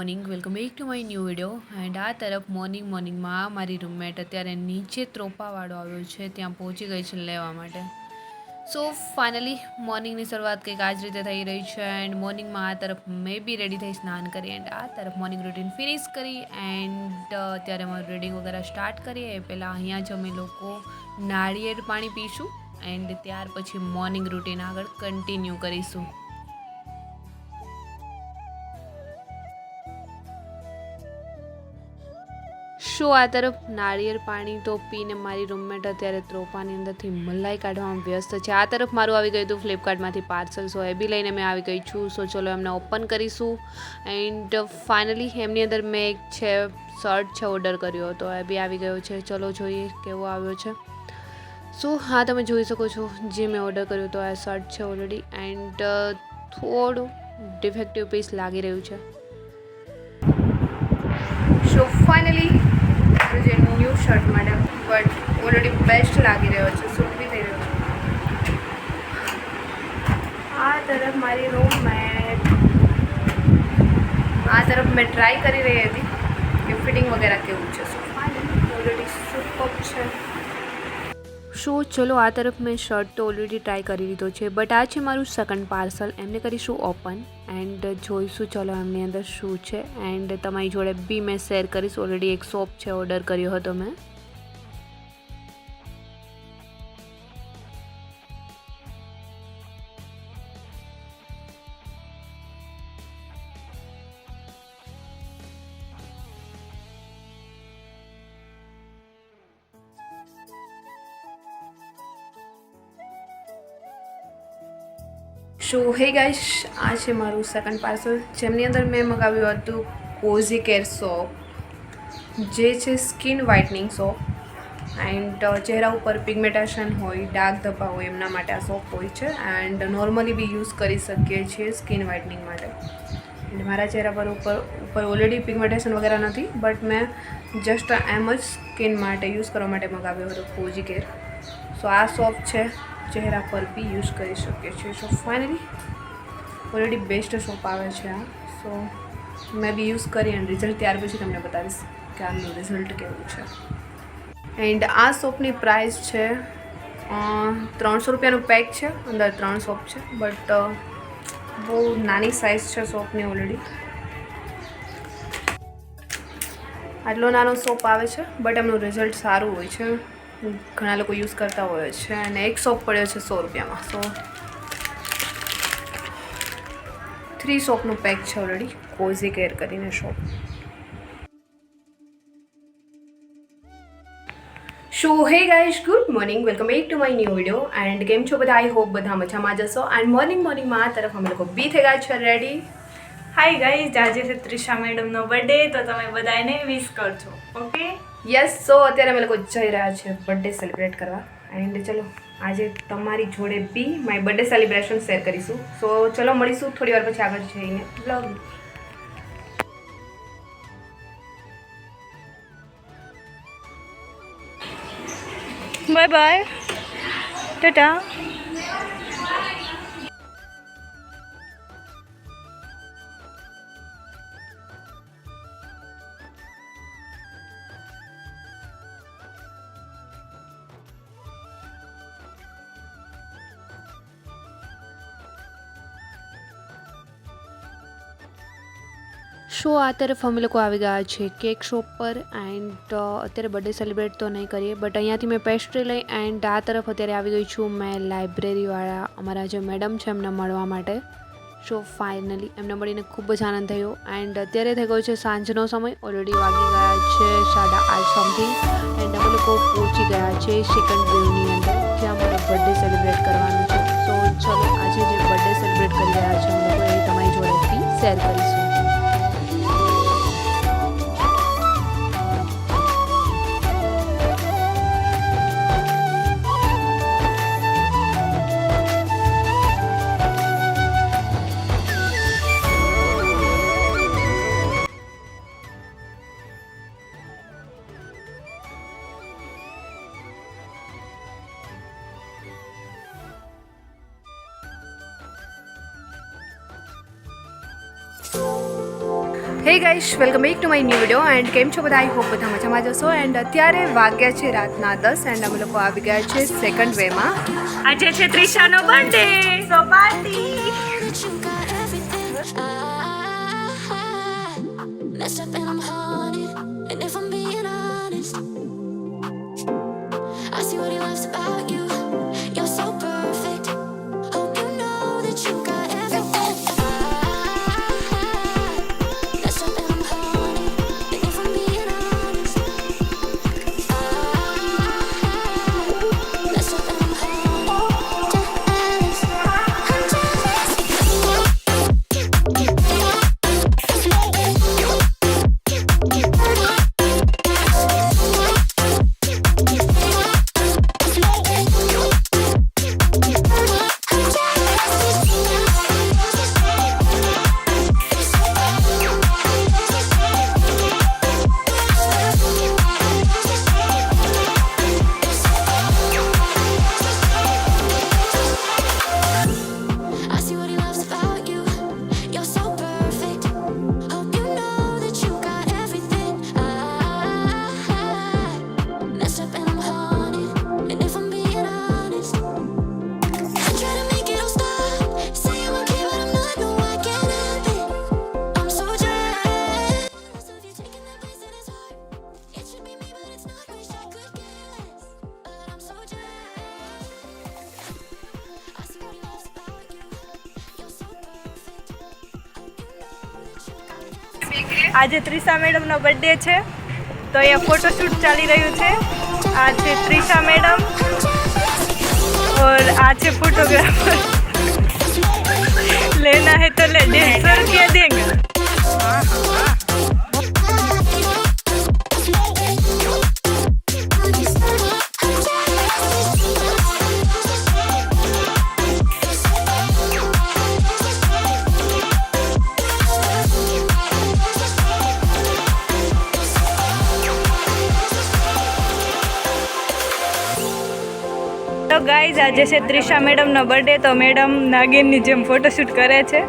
Morning welcome back to my new video and આ તરફ morning મોર્નિંગમાં મારી રૂમમેટ અત્યારે નીચે ત્રોપાવાળો આવ્યો છે. ત્યાં પહોંચી ગઈ છે લેવા માટે. સો ફાઇનલી મોર્નિંગની શરૂઆત કંઈક આ જ રીતે થઈ રહી છે. એન્ડ મોર્નિંગમાં આ તરફ મેં બી રેડી થઈ સ્નાન કરી. એન્ડ આ તરફ મોર્નિંગ રૂટીન ફિનિશ કરી. એન્ડ અત્યારે અમારું રીડિંગ વગેરે સ્ટાર્ટ કરીએ. એ પહેલાં અહીંયા જ અમે લોકો નાળિયેર પાણી પીશું. એન્ડ ત્યાર પછી મોર્નિંગ રૂટીન આગળ કન્ટિન્યુ કરીશું. શું આ તરફ. નાળિયેર પાણી તો પીને મારી રૂમમેટ અત્યારે ત્રોપાની અંદરથી મલાઈ કાઢવામાં વ્યસ્ત છે. આ તરફ મારું આવી ગયું હતું ફ્લિપકાર્ટમાંથી પાર્સલ, સો એ બી લઈને મેં આવી ગઈ છું. સો ચલો એમને ઓપન કરીશું. એન્ડ ફાઇનલી એમની અંદર મેં એક છે શર્ટ છે ઓર્ડર કર્યો હતો. એ બી આવી ગયો છે. ચલો જોઈએ કેવો આવ્યો છે. સો, હા, તમે જોઈ શકો છો, જે મેં ઓર્ડર કર્યો હતો, આ શર્ટ છે ઓલરેડી એન્ડ થોડું ડિફેક્ટિવ પીસ લાગી રહ્યું છે. સો ફાઇનલી શર્ટ માટે બટ ઓલરેડી બેસ્ટ લાગી રહ્યો છે સૂટ બી થઈ રહ્યો આ તરફ મારી રૂમ મેં આ તરફ મેં ટ્રાય કરી રહી હતી, કે ફિટિંગ વગેરે કેવું છે સો ફાઇનલી ઓલરેડી સુપર છે. સો ચલો, આ તરફ મેં શર્ટ તો ઓલરેડી ટ્રાય કરી લીધો છે બટ આ છે મારું સેકન્ડ પાર્સલ એમને કરીશું ઓપન એન્ડ જોઈશું ચલો એમની અંદર શું છે. એન્ડ તમારી જોડે બી મેં શેર કરીશ. ઓલરેડી એક શોપ છે ઓર્ડર કર્યો હતો મેં. સો હે ગાઈશ આ છે મારું સેકન્ડ પાર્સલ જેમની અંદર મેં મગાવ્યું હતું કોઝી કેર સોપ જે છે સ્કિન વ્હાઇટનિંગ સોપ એન્ડ ચહેરા ઉપર પિગમેટેશન હોય ડાર્ક ધબ્બા હોય એમના માટે આ સોપ હોય છે એન્ડ નોર્મલી બી યુઝ કરી શકીએ છીએ સ્કિન વ્હાઇટનિંગ માટે એન્ડ મારા ચહેરા પર ઉપર ઉપર ઓલરેડી પિગમેટેશન વગેરે નથી બટ મેં જસ્ટ એમ જ સ્કિન માટે યુઝ કરવા માટે મગાવ્યો હતો કોઝી કેર સો આ સોપ છે ચહેરા પર બી યુઝ કરી શકીએ છીએ. So finally already best soap આવે છે આ. સો મેં બી યુઝ કરી અને રિઝલ્ટ ત્યાર પછી તમને બતાવીશ કે આનું રિઝલ્ટ કેવું છે. એન્ડ આ સોપની પ્રાઇસ છે ત્રણસો રૂપિયાનું પેક છે, અંદર ત્રણ સોપ છે બટ બહુ નાની સાઇઝ છે સોપની ઓલરેડી આટલો નાનો સોપ આવે છે બટ એમનું રિઝલ્ટ સારું હોય છે. ઘણા લોકો યુઝ કરતા હોય છે અને એક સોપ પડ્યો છે સો રૂપિયામાં. સો થ્રી સોપનું પેક છે ઓલરેડી કોઝી કેર કરીને shop so hey guys good morning welcome back to my new video and કેમ છો બધા? આઈ હોપ બધા મજામાં જશો એન્ડ મોર્નિંગ મોર્નિંગમાં આ તરફ અમે લોકો બી થઈ ગયા છે રેડી હાય ગાઈઝ આજે છે ત્રિષા મેડમનો બર્થડે તો તમે બધાને વિશ કરજો. ઓકે યસ સો અત્યારે અમે લોકો જઈ રહ્યા છીએ બર્થડે સેલિબ્રેટ કરવા. એન્ડ ચલો, આજે તમારી જોડે be my birthday celebration share કરીશું. સો ચલો, મળીશું થોડી વાર પછી આગળ જઈને. Blog bye bye tata so આ તરફ અમે લોકો આવી ગયા છે? કેક શોપ પર એન્ડ અત્યારે બર્થડે સેલિબ્રેટ તો નહીં કરીએ બટ અહીંયાથી મેં પેસ્ટ્રી લઈ એન્ડ આ તરફ અત્યારે આવી ગઈ છું મેં લાઇબ્રેરીવાળા અમારા જે મેડમ છે એમને મળવા માટે. શો ફાઇનલી એમને મળીને ખૂબ જ આનંદ થયો એન્ડ અત્યારે થઈ ગયો છે સાંજનો સમય ઓલરેડી વાગી ગયા છે સાડા આઠ સમથિંગ એન્ડ અમે લોકો પહોંચી ગયા છે સેકન્ડ વેવની અંદર, જ્યાં અમારે બર્થડે સેલિબ્રેટ કરવાનું છે. સો ચલો આજે જે બર્થડે સેલિબ્રેટ કરી રહ્યા છે, અમે લોકો એ તમારી જોડેથી શેર કરીશું. Hey guys welcome back to my new video and કેમ છો બધા? આઈ હોપ બધા મજામાં જશો એન્ડ અત્યારે વાગ્યા છે રાતના દસ એન્ડ અમે લોકો આવી ગયા છે સેકન્ડ વેમાં આજે છે ત્રિશાનો બર્થડે સો પાર્ટી આજે ત્રિષા મેડમનો બર્થડે છે. તો અહીંયા ફોટોશૂટ ચાલી રહ્યું છે. આ છે ત્રિષા મેડમ. ઓર આ છે ફોટોગ્રાફર લેના હે તો લે ડેન્સર કે દેંગે? આજે છે ત્રિશા મેડમનો બર્થડે તો મેડમ નાગિનની જેમ ફોટોશૂટ કરે છે.